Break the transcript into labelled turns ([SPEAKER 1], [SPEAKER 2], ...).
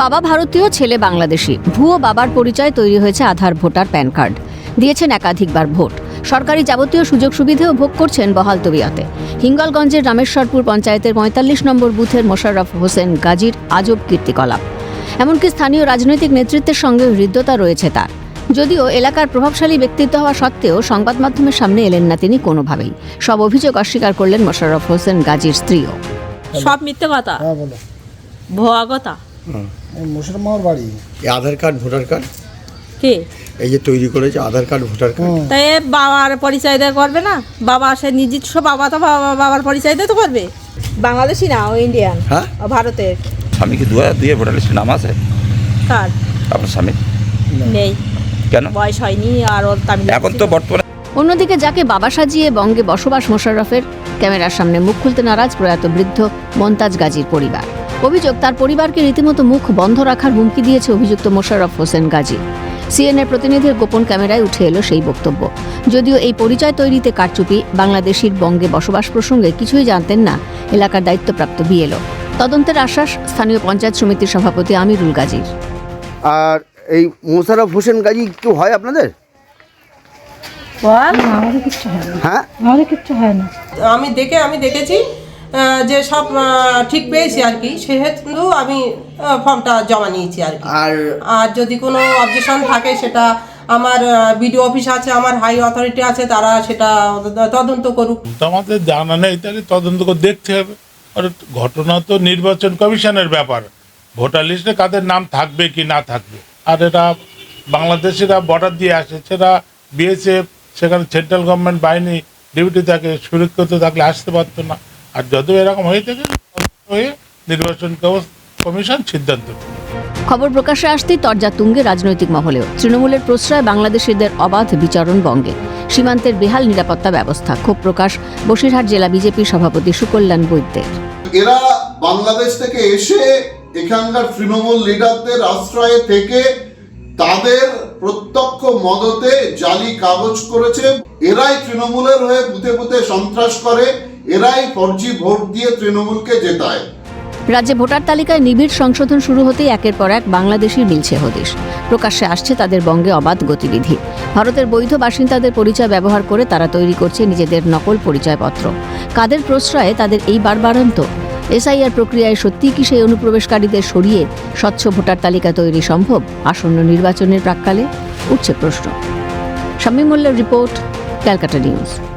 [SPEAKER 1] বাবা ভারতীয় ছেলে বাংলাদেশি। ভুয়ো বাবার পরিচয় তৈরি হয়েছে আধার ভোটার প্যান কার্ড। দিয়েছেন একাধিকবার ভোট। সরকারি যাবতীয় সুযোগ সুবিধেও ভোগ করছেন বহাল তবিয়তে। হিঙ্গলগঞ্জের রামেশ্বরপুর পঞ্চায়েতের পঁয়তাল্লিশ নম্বর বুথের মোশাররফ হোসেন গাজীর আজব কীর্তিকলাপ। এমনকি স্থানীয় রাজনৈতিক নেতৃত্বের সঙ্গে হৃদ্যতা রয়েছে তার। যদিও এলাকার প্রভাবশালী ব্যক্তিত্ব হওয়া সত্ত্বেও সংবাদ মাধ্যমের সামনে এলেন না তিনি কোনোভাবেই। সব অভিযোগ অস্বীকার করলেন মোশাররফ হোসেন গাজীর স্ত্রীও।
[SPEAKER 2] সব মিথ্যে কথা?
[SPEAKER 3] হ্যাঁ
[SPEAKER 2] ভুয়া কথা?
[SPEAKER 3] মুসলমান বাড়ি?
[SPEAKER 4] এই আধার কার্ড ভোটার কার্ড।
[SPEAKER 2] কে?
[SPEAKER 4] এই যে তৈরি করেছে আধার কার্ড ভোটার কার্ড।
[SPEAKER 2] তাই বাবার পরিচয় দিয়ে করবে না? বাবা সে নিজস্ব বাবা তো বাবার পরিচয় দিয়ে তো করবে। বাংলাদেশি না ও ইন্ডিয়ান
[SPEAKER 4] হ্যাঁ?
[SPEAKER 2] ভারতের?
[SPEAKER 5] স্বামী কি দুয়া দুয়ে ভোটার লিস্টে নাম আছে?
[SPEAKER 2] কার?
[SPEAKER 5] আপনার স্বামী?
[SPEAKER 2] নেই।
[SPEAKER 5] কেন?
[SPEAKER 2] বয়স হয়নি আর ওর তামিল
[SPEAKER 5] এখন তো বর্তমানে
[SPEAKER 1] অন্যদিকে যাকে বাবা সাজিয়ে বঙ্গে বসবাস মোশাররফের ক্যামেরার সামনে মুখ খুলতে নারাজ প্রয়াত বৃদ্ধ মন্তাজ গাজীর পরিবার। অভিযোগ তার পরিবারকে রীতিমতো মুখ বন্ধ রাখার হুমকি দিয়েছে অভিযুক্ত মোশাররফ হোসেন গাজী। সিএনএ প্রতিনিধির গোপন ক্যামেরায় উঠে এলো সেই বক্তব্য। যদিও এই পরিচয় তৈরিতে কারচুপি বাংলাদেশির বঙ্গে বসবাস প্রসঙ্গে কিছুই জানতেন না এলাকার দায়িত্বপ্রাপ্ত বিএলও। তদন্তের আশ্বাস স্থানীয় পঞ্চায়েত সমিতির সভাপতি আমিরুল গাজীর।
[SPEAKER 6] আর এই মোশাররফ হোসেন গাজী কেউ হয় আপনাদের?
[SPEAKER 7] হয়?
[SPEAKER 8] আমি দেখে আমি দেখেছি। যে সব ঠিক পেয়েছি আর কি সেহেতু আমি ফর্মটা জমা নিয়েছি আর কি।
[SPEAKER 6] আর
[SPEAKER 8] আর যদি কোনো অবজেকশন থাকে সেটা আমার বিডিও অফিস আছে আমার হাই অথরিটি আছে তারা সেটা তদন্ত করুক।
[SPEAKER 9] তো আমাদের জানা নেই তাহলে তদন্ত করে দেখতে হবে। আর ঘটনা তো নির্বাচন কমিশনের ব্যাপার। ভোটার লিস্টে কাদের নাম থাকবে কি না থাকবে। আর এটা বাংলাদেশিরা বর্ডার দিয়ে আসে সেটা বিএসএফ সেখানে সেন্ট্রাল গভর্নমেন্ট বাহিনী ডিউটি থাকে সুরক্ষিত থাকলে আসতে পারতো না। আর যদিও এরকম হয়ে থাকে হয়ে নির্বাচন কমিশন সিদ্ধান্ত
[SPEAKER 1] খবর প্রকাশে আসতেই তরজা তুঙ্গে রাজনৈতিক মহলেও তৃণমূলের প্রশ্রয় বাংলাদেশিদের অবাধ বিচরণ বঙ্গে সীমান্তের বেহাল নিরাপত্তা ব্যবস্থা। ক্ষোভ প্রকাশ বসিরহাট জেলা বিজেপির সভাপতি সুকল্যাণ বৈদ্যের
[SPEAKER 10] এরা বাংলাদেশ থেকে এসে এখানকার তৃণমূল লিডারদের আশ্রয়ে থেকে তাদের প্রত্যক্ষ মদতে জালি কাগজ করেছে। এরাই তৃণমূলের হয়ে বুথে বুথে সন্ত্রাস করে। এরাই ফর্জি ভোট দিয়ে তৃণমূলকে জেতায়।
[SPEAKER 1] রাজ্যে ভোটার তালিকায় নিবিড় সংশোধন শুরু হতেই একের পর এক বাংলাদেশির মিলছে হদিশ। প্রকাশ্যে আসছে তাদের বঙ্গে অবাধ গতিবিধি। ভারতের বৈধ বাসিন্দাদের পরিচয় ব্যবহার করে তারা তৈরি করছে নিজেদের নকল পরিচয়পত্র। কাদের প্রশ্রয়ে তাদের এই বারবারন্ত? এসআইআর প্রক্রিয়ায় সত্যিই কি সেই অনুপ্রবেশকারীদের সরিয়ে স্বচ্ছ ভোটার তালিকা তৈরি সম্ভব? আসন্ন নির্বাচনের প্রাককালে উঠছে প্রশ্ন। শামীম মোল্লার রিপোর্ট, ক্যালকাটা নিউজ।